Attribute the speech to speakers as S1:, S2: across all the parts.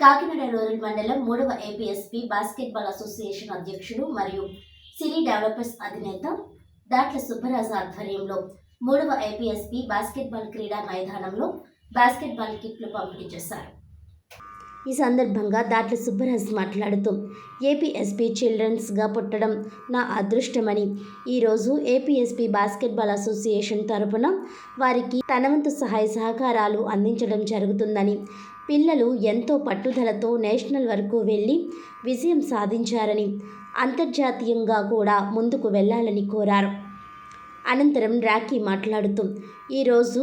S1: Kakinada rural మండలం మూడవ APSP basketball association అధ్యక్షుడు మరియు సిరీ డెవలపర్స్ అధినేత దాట్ల సుబ్బరాజు ఆధ్వర్యంలో మూడవ ఏపీఎస్పీ బాస్కెట్బాల్ క్రీడా మైదానంలో బాస్కెట్బాల్ కిట్లు పంపిణీ చేశారు. ఈ సందర్భంగా దాట్ల సుబ్బరాజ్ మాట్లాడుతూ ఏపీఎస్పీ చిల్డ్రన్స్గా పుట్టడం నా అదృష్టమని. ఈరోజు ఏపీఎస్పీ బాస్కెట్బాల్ అసోసియేషన్ తరపున వారికి తనవంతు సహాయ సహకారాలు అందించడం జరుగుతుందని. పిల్లలు ఎంతో పట్టుదలతో నేషనల్ వరకు వెళ్ళి విజయం సాధించారని అంతర్జాతీయంగా కూడా ముందుకు వెళ్ళాలని కోరారు. అనంతరం రాఖీ మాట్లాడుతూ ఈరోజు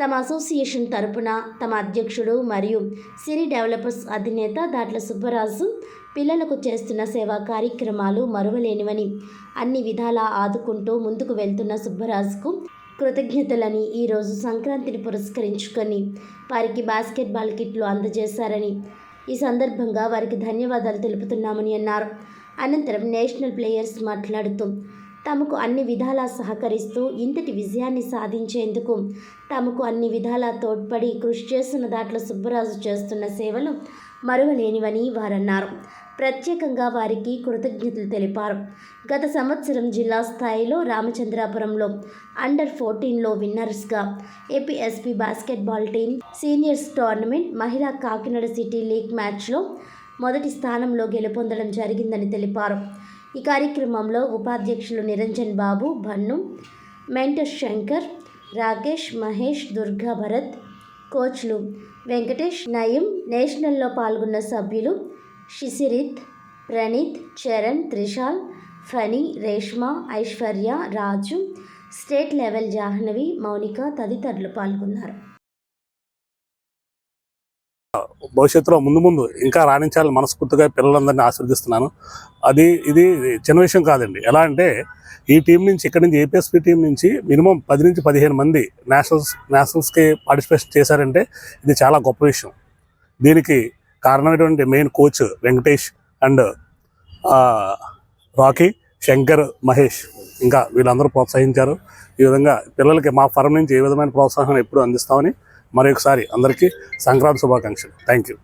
S1: తమ అసోసియేషన్ తరపున తమ అధ్యక్షుడు మరియు సిరి డెవలపర్స్ అధినేత దాట్ల సుబ్బరాజు పిల్లలకు చేస్తున్న సేవా కార్యక్రమాలు మరువలేనివని అన్ని విధాలా ఆదుకుంటూ ముందుకు వెళ్తున్న సుబ్బరాజుకు కృతజ్ఞతలని ఈరోజు సంక్రాంతిని పురస్కరించుకొని వారికి బాస్కెట్బాల్ కిట్లు అందజేశారని ఈ సందర్భంగా వారికి ధన్యవాదాలు తెలుపుతున్నామని అన్నారు. అనంతరం నేషనల్ ప్లేయర్స్ మాట్లాడుతూ తమకు అన్ని విధాలా సహకరిస్తూ ఇంతటి విజయాన్ని సాధించేందుకు తమకు అన్ని విధాలా తోడ్పడి కృషి చేస్తున్న దాంట్లో సుబ్బరాజు చేస్తున్న సేవలు మరువలేనివని వారన్నారు. ప్రత్యేకంగా వారికి కృతజ్ఞతలు తెలిపారు. గత సంవత్సరం జిల్లా స్థాయిలో రామచంద్రాపురంలో అండర్ ఫోర్టీన్లో విన్నర్స్గా APSP basketball team seniors tournament మహిళా కాకినాడ సిటీ లీగ్ మ్యాచ్లో మొదటి స్థానంలో గెలుపొందడం జరిగిందని తెలిపారు. ఈ కార్యక్రమంలో ఉపాధ్యక్షులు నిరంజన్ బాబు భన్ను మెంటర్ శంకర్ రాకేష్ మహేష్ దుర్గా భరత్ కోచ్లు వెంకటేష్ నయం నేషనల్లో పాల్గొన్న సభ్యులు షిసిరిత్ ప్రణీత్ చరణ్ త్రిషాల్ ఫనీ రేష్మ ఐశ్వర్య రాజు స్టేట్ లెవెల్ జాహ్నవి మౌనిక తదితరులు పాల్గొన్నారు.
S2: భవిష్యత్తులో ముందు ముందు ఇంకా రాణించాలని మనస్ఫూర్తిగా పిల్లలందరినీ ఆశీర్దిస్తున్నాను అది ఇది చిన్న విషయం కాదండి. ఎలా అంటే ఈ టీం నుంచి ఇక్కడి నుంచి ఏపీఎస్పీ టీం నుంచి మినిమం పది నుంచి పదిహేను మంది నేషనల్స్ నేషనల్స్కి పార్టిసిపేషన్ చేశారంటే ఇది చాలా గొప్ప విషయం. దీనికి కారణమైనటువంటి main coach Venkatesh and Rocky Shankar Mahesh ఇంకా వీళ్ళందరూ ప్రోత్సహించారు. ఈ విధంగా పిల్లలకి మా ఫరం నుంచి ఏ విధమైన ప్రోత్సాహం ఎప్పుడు అందిస్తామని మరొకసారి అందరికీ సంక్రాంతి శుభాకాంక్షలు థ్యాంక్ యూ